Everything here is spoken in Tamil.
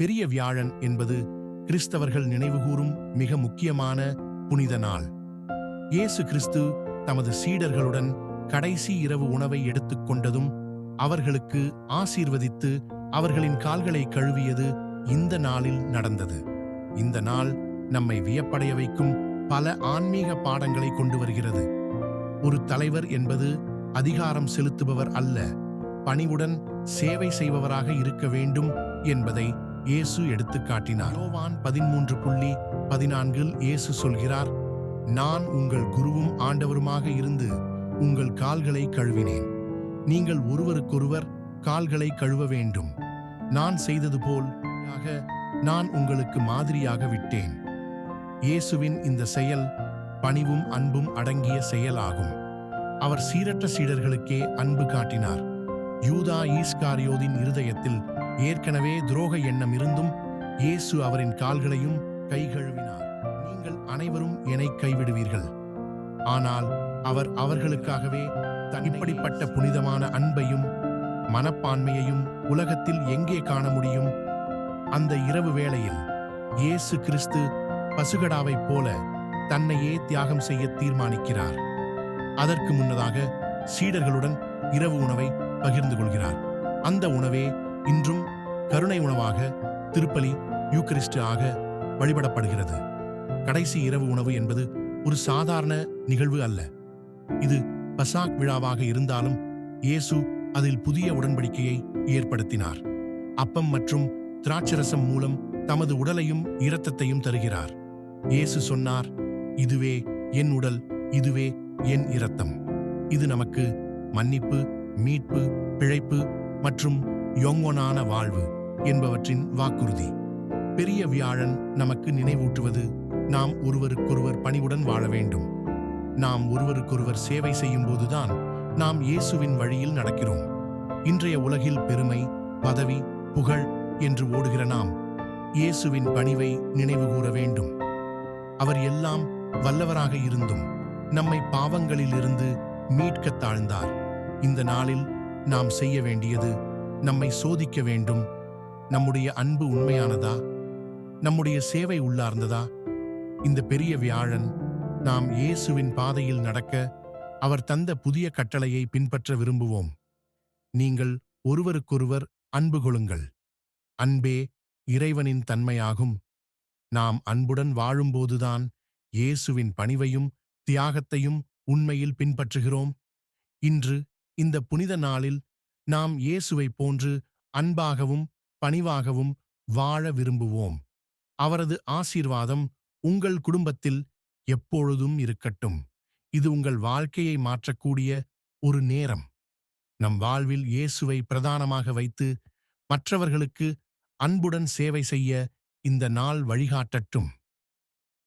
பெரிய வியாழன் என்பது கிறிஸ்தவர்கள் நினைவுகூரும் மிக முக்கியமான புனித நாள். இயேசு கிறிஸ்து தமது சீடர்களுடன் கடைசி இரவு உணவை எடுத்துக்கொண்டதும் அவர்களுக்கு ஆசீர்வதித்து அவர்களின் கால்களை கழுவியது இந்த நாளில் நடந்தது. இந்த நாள் நம்மை வியப்படைய வைக்கும் பல ஆன்மீக பாடங்களை கொண்டு வருகிறது. ஒரு தலைவர் என்பது அதிகாரம் செலுத்துபவர் அல்ல பணிவுடன் சேவை செய்பவராக இருக்க வேண்டும் என்பதை இயேசு எடுத்து காட்டினார். யோவான் பதிமூன்று புள்ளி பதினான்கில் இயேசு சொல்கிறார் நான் உங்கள் குருவும் ஆண்டவருமாக இருந்து உங்கள் கால்களை கழுவினேன். நீங்கள் ஒருவருக்கொருவர் கால்களை கழுவ வேண்டும். நான் செய்தது போல் நான் உங்களுக்கு மாதிரியாக விட்டேன். இயேசுவின் இந்த செயல் பணிவும் அன்பும் அடங்கிய செயலாகும். அவர் சீரற்ற சீடர்களுக்கே அன்பு காட்டினார். யூதா ஈஸ்காரியோதின் இருதயத்தில் ஏற்கனவே துரோக எண்ணம் இருந்தும் இயேசு அவரின் கால்களையும் கை கழுவினார். நீங்கள் அனைவரும் என்னை கைவிடுவீர்கள். ஆனால் அவர் அவர்களுக்காகவே தன் இப்படிப்பட்ட புனிதமான அன்பையும் மனப்பான்மையையும் உலகத்தில் எங்கே காண முடியும்? அந்த இரவு வேளையில் இயேசு கிறிஸ்து பசுகடாவைப் போல தன்னையே தியாகம் செய்ய தீர்மானிக்கிறார். அதற்கு முன்னதாக சீடர்களுடன் இரவு உணவை பகிர்ந்து கொள்கிறார். அந்த உணவே இன்றும் கருணை உணவாக திருப்பலி யூக்கரிஸ்ட் ஆக வழிபடப்படுகிறது. கடைசி இரவு உணவு என்பது ஒரு சாதாரண நிகழ்வு அல்ல. இது பசாக் விழாவாக இருந்தாலும் இயேசு அதில் புதிய உடன்படிக்கையை ஏற்படுத்தினார். அப்பம் மற்றும் திராட்சரசம் மூலம் தமது உடலையும் இரத்தத்தையும் தருகிறார். இயேசு சொன்னார் இதுவே என் உடல் இதுவே என் இரத்தம். இது நமக்கு மன்னிப்பு மீட்பு பிழைப்பு மற்றும் யொங்கொனான வாழ்வு என்பவற்றின் வாக்குறுதி. பெரிய வியாழன் நமக்கு நினைவூட்டுவது நாம் ஒருவருக்கொருவர் பணிவுடன் வாழ வேண்டும். நாம் ஒருவருக்கொருவர் சேவை செய்யும் போதுதான் நாம் இயேசுவின் வழியில் நடக்கிறோம். இன்றைய உலகில் பெருமை பதவி புகழ் என்று ஓடுகிற நாம் இயேசுவின் பணிவை நினைவுகூர வேண்டும். அவர் எல்லாம் வல்லவராக இருந்தும் நம்மை பாவங்களிலிருந்து மீட்கத் தாழ்ந்தார். இந்த நாளில் நாம் செய்ய வேண்டியது நம்மை சோதிக்க வேண்டும். நம்முடைய அன்பு உண்மையானதா? நம்முடைய சேவை உள்ளார்ந்ததா? இந்த பெரிய வியாழன் நாம் இயேசுவின் பாதையில் நடக்க அவர் தந்த புதிய கட்டளையை பின்பற்ற விரும்புவோம். நீங்கள் ஒருவருக்கொருவர் அன்பு கொள்ளுங்கள். அன்பே இறைவனின் தன்மையாகும். நாம் அன்புடன் வாழும்போதுதான் இயேசுவின் பணிவையும் தியாகத்தையும் உண்மையில் பின்பற்றுகிறோம். இன்று இந்த புனித நாளில் நாம் இயேசுவைப் போன்று அன்பாகவும் பணிவாகவும் வாழ விரும்புவோம். அவரது ஆசீர்வாதம் உங்கள் குடும்பத்தில் எப்பொழுதும் இருக்கட்டும். இது உங்கள் வாழ்க்கையை மாற்றக்கூடிய ஒரு நேரம். நம் வாழ்வில் இயேசுவை பிரதானமாக வைத்து மற்றவர்களுக்கு அன்புடன் சேவை செய்ய இந்த நாள் வழிகாட்டட்டும்.